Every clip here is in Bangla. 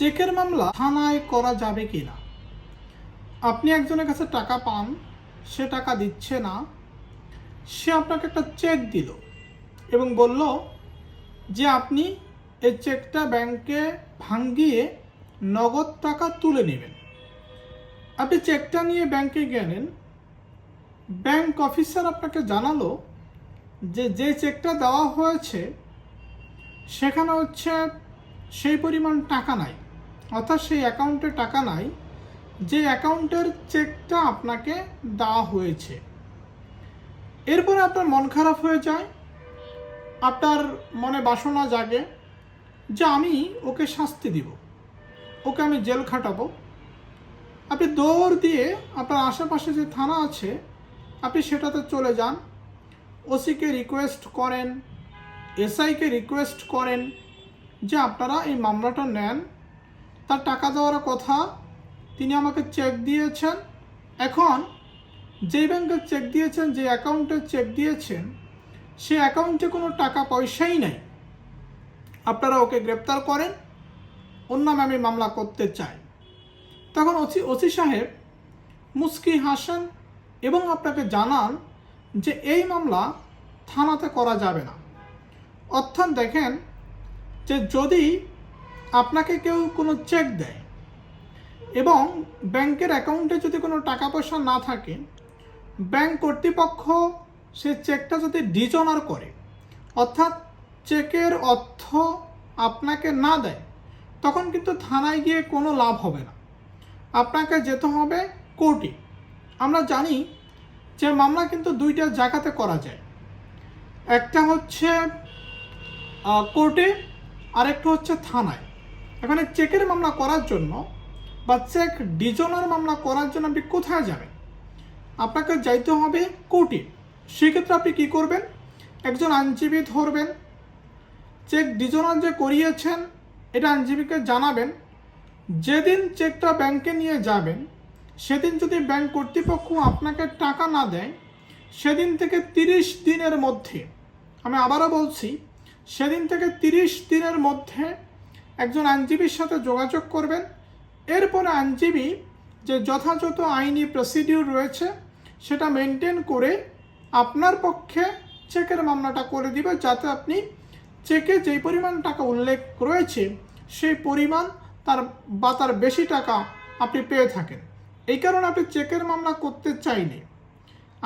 চেকের মামলা থানায় করা যাবে কি না আপনি একজনের কাছে টাকা পান, সে টাকা দিচ্ছে না, সে আপনাকে একটা চেক দিল এবং বলল যে আপনি এই চেকটা ব্যাংকে ভাঙ্গিয়ে নগদ টাকা তুলে নেবেন। আপনি চেকটা নিয়ে ব্যাংকে গেলেন, ব্যাংক অফিসার আপনাকে জানালো যে যে চেকটা দেওয়া হয়েছে, সেখানে হচ্ছে সেই পরিমাণ টাকা নাই। অর্থাৎ সেই অ্যাকাউন্টে টাকা নাই, যে অ্যাকাউন্টের চেকটা আপনাকে দেওয়া হয়েছে। এরপরে আপনার মন খারাপ হয়ে যায়, আপনার মনে বাসনা জাগে যে আমি ওকে শাস্তি দিব, ওকে আমি জেল খাটাবো। আপনি দৌড় দিয়ে আপনার আশেপাশে যে থানা আছে, আপনি সেটাতে চলে যান, ওসিকে রিকোয়েস্ট করেন, এসআইকে রিকোয়েস্ট করেন যে আপনারা এই মামলাটা নেন। তার টাকা দেওয়ার কথা তিনি আমাকে চেক দিয়েছেন। এখন যেই ব্যাংকে চেক দিয়েছেন যে অ্যাকাউন্টে চেক দিয়েছেন, সে অ্যাকাউন্টে কোনো টাকা পয়সাই নেই। আপনারা ওকে গ্রেপ্তার করেন। ওর নামে আমি মামলা করতে চাই। তখন ওসি ওসি সাহেব মুস্কি হাসেন এবং আপনাকে জানান যে এই মামলা থানাতে করা যাবে না। অর্থাৎ দেখেন যে যদি আপনাকে কেউ কোনো চেক দেয়। এবং ব্যাংকের অ্যাকাউন্টে যদি কোনো টাকা পয়সা না থাকে, ব্যাংক কর্তৃপক্ষ সে চেকটা যদি ডিজনার করে, অর্থাৎ চেকের অর্থ আপনাকে না দেয়, তখন কিন্তু থানায় গিয়ে কোনো লাভ হবে না। আপনাকে যেতে হবে কোর্টে আমরা জানি যে মামলা কিন্তু দুইটা জায়গাতে করা যায়। একটা হচ্ছে কোর্টে আরেকটা হচ্ছে থানায়। এখানে চেকের মামলা করার জন্য বা চেক ডিজনার মামলা করার জন্য আপনি কোথায় যাবেন? আপনাকে যাইতে হবে কোর্টে। সেক্ষেত্রে আপনি কী করবেন? একজন আইনজীবী ধরবেন। চেক ডিজনার যে করিয়েছেন, এটা আইনজীবীকে জানাবেন। যেদিন চেকটা ব্যাংকে নিয়ে যাবেন, সেদিন যদি ব্যাংক কর্তৃপক্ষ আপনাকে টাকা না দেয়, সেদিন থেকে তিরিশ দিনের মধ্যে, আমি আবারও বলছি, সেদিন থেকে তিরিশ দিনের মধ্যে একজন আইনজীবীর সাথে যোগাযোগ করবেন। এরপরে আইনজীবী যে যথাযথ আইনি প্রসিডিউর রয়েছে, সেটা মেনটেন করে আপনার পক্ষে চেকের মামলাটা করে দিবে, যাতে আপনি চেকে যেই পরিমাণ টাকা উল্লেখ রয়েছে, সেই পরিমাণ তার বা তার বেশি টাকা আপনি পেয়ে থাকেন। এই কারণে আপনি চেকের মামলা করতে চাইলে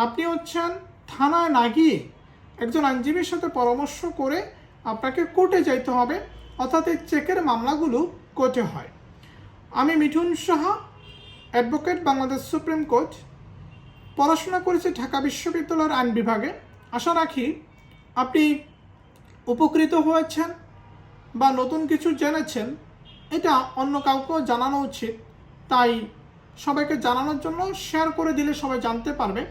আপনি হচ্ছেন থানায় না গিয়ে একজন আইনজীবীর সাথে পরামর্শ করে আপনাকে কোর্টে যাইতে হবে। অর্থাৎ এই চেকের মামলাগুলো কোর্টে হয়। আমি Mithun Saha advocate Bangladesh supreme court, পড়াশোনা করেছি ঢাকা বিশ্ববিদ্যালয়ের আইন বিভাগে। আশা রাখি আপনি উপকৃত হয়েছেন বা নতুন কিছু জেনেছেন, এটা অন্য কাউকেও জানানো উচিত। তাই সবাইকে জানানোর জন্য শেয়ার করে দিলে সবাই জানতে পারবে।